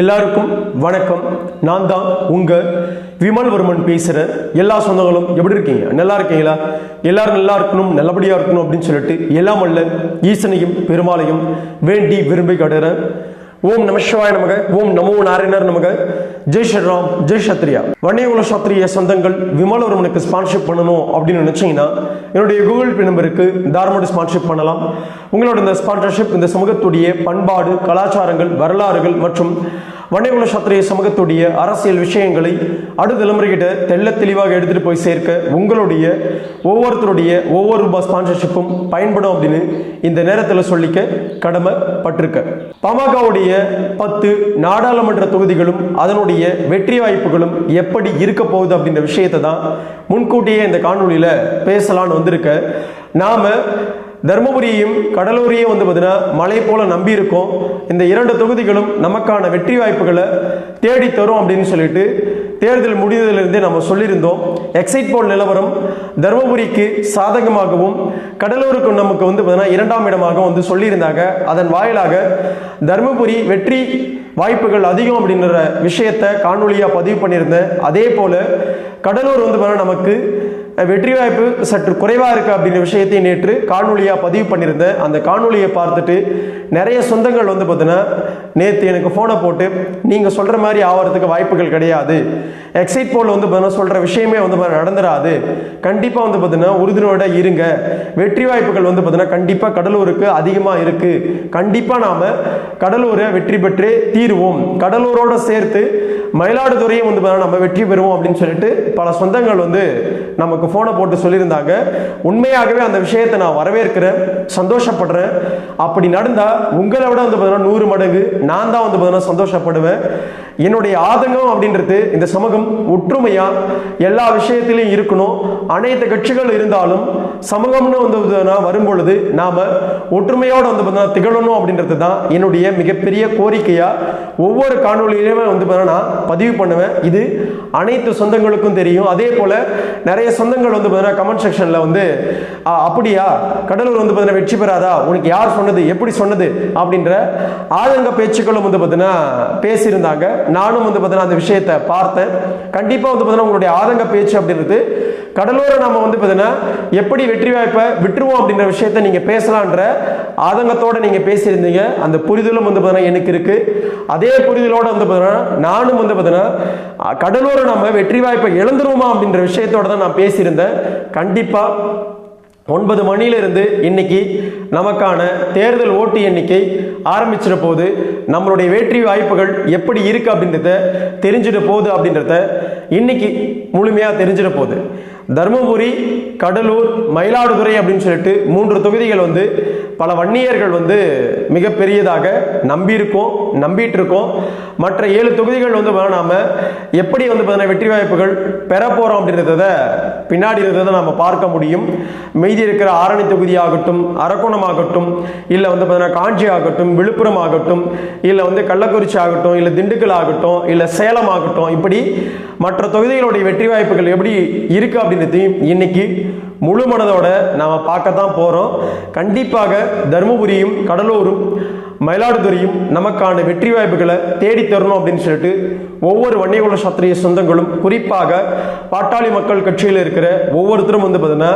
எல்லாருக்கும் வணக்கம். நான் தான் உங்கள் விமல்வர்மன் பேசுகிறேன் எல்லா சொந்தங்களும் எப்படி இருக்கீங்க? நல்லா இருக்கீங்களா? எல்லாரும் நல்லா இருக்கணும் நல்லபடியாக இருக்கணும் அப்படின்னு சொல்லிட்டு எல்லாம் அல்ல ஈசனையும் பெருமாளையும் வேண்டி விரும்பி கடுறேன் ஓம் நமசிவாய நமக ஓம் நமோ நாராயணர் நமக. ஜெய் ஸ்ரீராம் ஜெய் சத்ரியா வன்னியகுல சத்திரிய சொந்தங்கள் விமலவர்மனுக்கு ஸ்பான்ஷிப் பண்ணணும் அப்படின்னு நினைச்சீங்கன்னா என்னுடைய கூகுள் பே நம்பருக்கு தாராளமாக ஸ்பான்ஷிப் பண்ணலாம். உங்களோட இந்த ஸ்பான்சர்ஷிப் இந்த சமூகத்துடைய பண்பாடு கலாச்சாரங்கள் வரலாறுகள் மற்றும் வன்னியகுல சத்திரிய சமூகத்துடைய அரசியல் விஷயங்களை அடுத்த தலைமுறைகிட்ட தெள்ள தெளிவாக எடுத்துகிட்டு போய் சேர்க்க உங்களுடைய ஒவ்வொருத்தருடைய ஒவ்வொரு ரூபாய் ஸ்பான்சர்ஷிப்பும் பயன்படும் அப்படின்னு இந்த நேரத்தில் சொல்லிக்க கடமைப்பட்டிருக்க. பாமகவுடைய பத்து நாடாளுமன்ற தொகுதிகளும் அதனுடைய வெற்றி வாய்ப்புகளும் எப்படி இருக்க போகுது அப்படின்ற விஷயத்தை தான் முன்கூட்டியே இந்த காணொலியில் பேசலான்னு வந்திருக்க. நாம தருமபுரியையும் கடலூரையும் வந்து பார்த்தீங்கன்னா மலை போல நம்பியிருக்கோம். இந்த இரண்டு தொகுதிகளும் நமக்கான வெற்றி வாய்ப்புகளை தேடி தரும் அப்படின்னு சொல்லிட்டு தேர்தல் முடிந்ததிலிருந்தே நம்ம சொல்லியிருந்தோம். எக்ஸைட் போல் நிலவரம் தருமபுரிக்கு சாதகமாகவும் கடலூருக்கு நமக்கு வந்து பார்த்தீங்கன்னா இரண்டாம் இடமாக வந்து சொல்லியிருந்தாங்க. அதன் வாயிலாக தருமபுரி வெற்றி வாய்ப்புகள் அதிகம் அப்படின்ற விஷயத்தை காணொலியாக பதிவு பண்ணியிருந்தேன். அதே போல் கடலூர் வந்து பார்த்தீங்கன்னா நமக்கு வெற்றி வாய்ப்பு சற்று குறைவாக இருக்குது அப்படின்ற விஷயத்தை நேற்று காணொலியாக பதிவு பண்ணியிருந்தேன். அந்த காணொலியை பார்த்துட்டு நிறைய சொந்தங்கள் வந்து பார்த்தீங்கன்னா நேற்று எனக்கு ஃபோனை போட்டு நீங்கள் சொல்கிற மாதிரி ஆகிறதுக்கு வாய்ப்புகள் கிடையாது. எக்ஸைட் போல் வந்து பார்த்தீங்கன்னா சொல்கிற விஷயமே வந்து பார்த்தீங்கன்னா கண்டிப்பாக வந்து பார்த்தீங்கன்னா உறுதியோட இருங்க. வெற்றி வாய்ப்புகள் வந்து பார்த்தீங்கன்னா கண்டிப்பாக கடலூருக்கு அதிகமாக இருக்குது கண்டிப்பாக நாம் கடலூரை வெற்றி பெற்றே தீருவோம். கடலூரோட சேர்த்து மயிலாடுதுறையும் வந்து பார்த்தீங்கன்னா நம்ம வெற்றி பெறுவோம் அப்படின்னு சொல்லிட்டு பல சொந்தங்கள் வந்து நமக்கு ஃபோனை போட்டு சொல்லியிருந்தாங்க. உண்மையாகவே அந்த விஷயத்தை நான் வரவேற்கிறேன் சந்தோஷப்படுறேன். அப்படி நடந்தால் உங்களை விட வந்து பார்த்தீங்கன்னா நூறு மடங்கு நான் தான் வந்து பார்த்தீங்கன்னா சந்தோஷப்படுவேன். என்னுடைய ஆதங்கம் அப்படின்றது இந்த சமூகம் ஒற்றுமையா எல்லா விஷயத்திலையும் இருக்கணும். அனைத்து கட்சிகள் இருந்தாலும் சமூகம்னு வந்து வரும் வரும்பொழுது நாம ஒற்றுமையோடு வந்து பார்த்தீங்கன்னா திகழணும் அப்படின்றது தான் என்னுடைய மிகப்பெரிய கோரிக்கையா ஒவ்வொரு காணொலியிலுமே வந்து பார்த்தீங்கன்னா நான் பதிவு பண்ணுவேன். இது அனைத்து சொந்தங்களுக்கும் தெரியும். அதே போல நிறைய சொந்தங்கள் வந்து பார்த்தீங்கன்னா கமெண்ட் செக்ஷன்ல வந்து அப்படியா? கடலூர் வந்து பார்த்தீங்கன்னா வெற்றி பெறாதா? உனக்கு யார் சொன்னது? எப்படி சொன்னது? அப்படின்ற ஆதங்க பேச்சுக்களும் வந்து பார்த்தீங்கன்னா பேசியிருந்தாங்க. நானும் வந்து பார்த்தீங்கன்னா அந்த விஷயத்தை பார்த்தேன். கண்டிப்பாக வந்து பார்த்தீங்கன்னா உங்களுடைய ஆதங்க பேச்சு அப்படின்றது கடலூரை நம்ம வந்து பார்த்தீங்கன்னா எப்படி வெற்றி வாய்ப்பை விட்டுருவோம் அப்படின்ற விஷயத்த நீங்கள் பேசலான்ற ஆதங்கத்தோடு நீங்கள் பேசியிருந்தீங்க. அந்த புரிதலும் வந்து பார்த்தீங்கன்னா எனக்கு இருக்குது அதே புரிதலோட வந்து பார்த்தீங்கன்னா நானும் வந்து பார்த்தீங்கன்னா கடலூரை நம்ம வெற்றி வாய்ப்பை இழந்துருவோமா அப்படின்ற விஷயத்தோட தான் நான் பேசியிருந்தேன். கண்டிப்பாக ஒன்பது மணியிலிருந்து இன்னைக்கு நமக்கான தேர்தல் ஓட்டு எண்ணிக்கை ஆரம்பிச்சிட போது நம்மளுடைய வெற்றி வாய்ப்புகள் எப்படி இருக்கு அப்படின்றத தெரிஞ்சிட போகுது அப்படின்றத இன்னைக்கு முழுமையாக தெரிஞ்சிட போகுது. தருமபுரி கடலூர் மயிலாடுதுறை அப்படின்னு சொல்லிட்டு மூன்று தொகுதிகள் வந்து பல வன்னியர்கள் வந்து மிகப்பெரியதாக நம்பியிருக்கோம் நம்பிட்டு இருக்கோம் மற்ற ஏழு தொகுதிகள் வந்து நாம் எப்படி வந்து பார்த்தீங்கன்னா வெற்றி வாய்ப்புகள் பெற போகிறோம் அப்படின்றத பின்னாடி இருந்ததை நம்ம பார்க்க முடியும். மீதி இருக்கிற ஆரணி தொகுதி ஆகட்டும் அரக்கோணம் ஆகட்டும் இல்லை வந்து பார்த்தீங்கன்னா காஞ்சி ஆகட்டும் விழுப்புரம் ஆகட்டும் இல்லை வந்து கள்ளக்குறிச்சி ஆகட்டும் இல்லை திண்டுக்கல் ஆகட்டும் இல்லை சேலம் ஆகட்டும் இப்படி மற்ற தொகுதிகளுடைய வெற்றி வாய்ப்புகள் எப்படி இருக்குது அப்படின்றதையும் இன்னைக்கு முழு மனதோட நாம பார்க்கத்தான் போறோம். கண்டிப்பாக தருமபுரியும் கடலூரும் மயிலாடுதுறையும் நமக்கான வெற்றி வாய்ப்புகளை தேடி தரணும் அப்படின்னு சொல்லிட்டு ஒவ்வொரு வன்னியகுல சத்திரிய சொந்தங்களும் குறிப்பாக பாட்டாளி மக்கள் கட்சியில் இருக்கிற ஒவ்வொருத்தரும் வந்து பார்த்தீங்கன்னா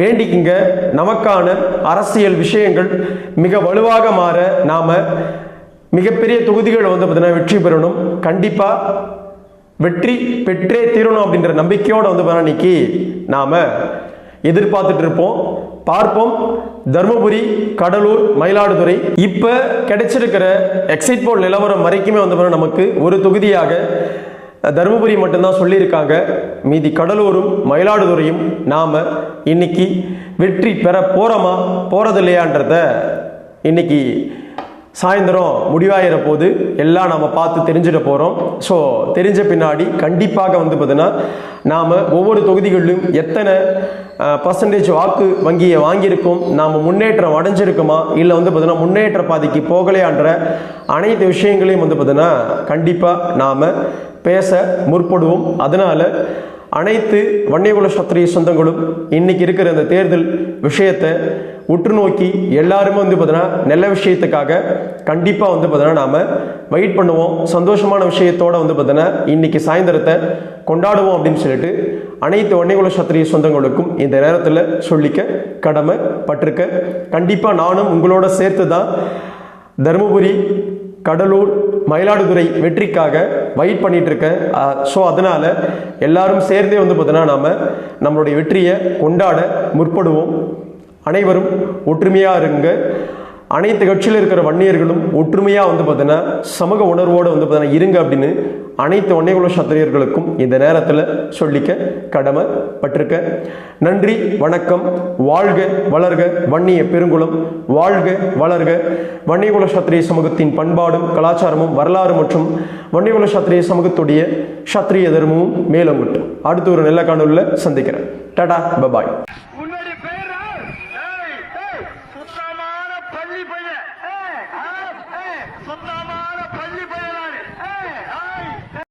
வேண்டிக்குங்க. நமக்கான அரசியல் விஷயங்கள் மிக வலுவாக மாற நாம மிகப்பெரிய தொகுதிகளை வந்து பார்த்தீங்கன்னா வெற்றி பெறணும். கண்டிப்பாக வெற்றி பெற்றே தீரணும் அப்படின்ற நம்பிக்கையோடு வந்து இன்னைக்கு நாம் எதிர்பார்த்துட்டு இருப்போம். பார்ப்போம். தருமபுரி கடலூர் மயிலாடுதுறை இப்போ கிடைச்சிருக்கிற எக்ஸைட் போல் நிலவரம் வரைக்குமே வந்து நமக்கு ஒரு தொகுதியாக தருமபுரி மட்டும்தான் சொல்லியிருக்காங்க. மீதி கடலூரும் மயிலாடுதுறையும் நாம் இன்னைக்கு வெற்றி பெற போகிறோமா போகிறது இல்லையான்றத இன்னைக்கு சாயந்தரம் முடிவாகிற போது எல்லாம் நம்ம பார்த்து தெரிஞ்சிட போகிறோம் ஸோ தெரிஞ்ச பின்னாடி கண்டிப்பாக வந்து பார்த்தீங்கன்னா நாம் ஒவ்வொரு தொகுதிகளிலும் எத்தனை பர்சன்டேஜ் வாக்கு வங்கியை வாங்கியிருக்கோம் நாம் முன்னேற்றம் அடைஞ்சிருக்குமா இல்லை வந்து பார்த்தீங்கன்னா முன்னேற்ற பாதைக்கு போகலையான்ற அனைத்து விஷயங்களையும் வந்து பார்த்தீங்கன்னா கண்டிப்பாக நாம் பேச முற்படுவோம். அதனால் அனைத்து வன்னியகுல சத்திரிய சொந்தங்களும் இன்றைக்கி இருக்கிற இந்த தேர்தல் விஷயத்தை உற்று நோக்கி எல்லாருமே வந்து பார்த்தீங்கன்னா நல்ல விஷயத்துக்காக கண்டிப்பாக வந்து பார்த்தீங்கன்னா நாம் வெயிட் பண்ணுவோம். சந்தோஷமான விஷயத்தோட வந்து பார்த்தீங்கன்னா இன்னைக்கு சாயந்தரத்தை கொண்டாடுவோம் அப்படின்னு சொல்லிட்டு அனைத்து வன்னிகுல சத்திரிய சொந்தங்களுக்கும் இந்த நேரத்தில் சொல்லிக்க கடமை பட்டிருக்க கண்டிப்பாக நானும் உங்களோட சேர்த்து தான் தருமபுரி கடலூர் மயிலாடுதுறை வெற்றிக்காக வெயிட் பண்ணிட்டு இருக்கேன். ஸோ அதனால் எல்லாரும் சேர்ந்தே வந்து பார்த்தீங்கன்னா நாம் நம்மளுடைய வெற்றியை கொண்டாட முற்படுவோம். அனைவரும் ஒற்றுமையாக இருங்க. அனைத்து கட்சியில் இருக்கிற வன்னியர்களும் ஒற்றுமையாக வந்து பார்த்தீங்கன்னா சமூக உணர்வோடு வந்து பார்த்தீங்கன்னா இருங்க அப்படின்னு அனைத்து வன்னியகுல சத்திரியர்களுக்கும் இந்த நேரத்தில் சொல்லிக்க கடமை பட்டிருக்க நன்றி வணக்கம். வாழ்க வளர்க வன்னிய பெருங்குளம். வாழ்க வளர்க. வன்னியகுல சத்திரிய சமூகத்தின் பண்பாடும் கலாச்சாரமும் வரலாறு மற்றும் வன்னியகுல சத்திரிய சமூகத்துடைய சத்திரிய தர்மமும் மேலோங்கட்டும். அடுத்து ஒரு நல்ல காணொலியில் சந்திக்கிறேன். Tata bye bye.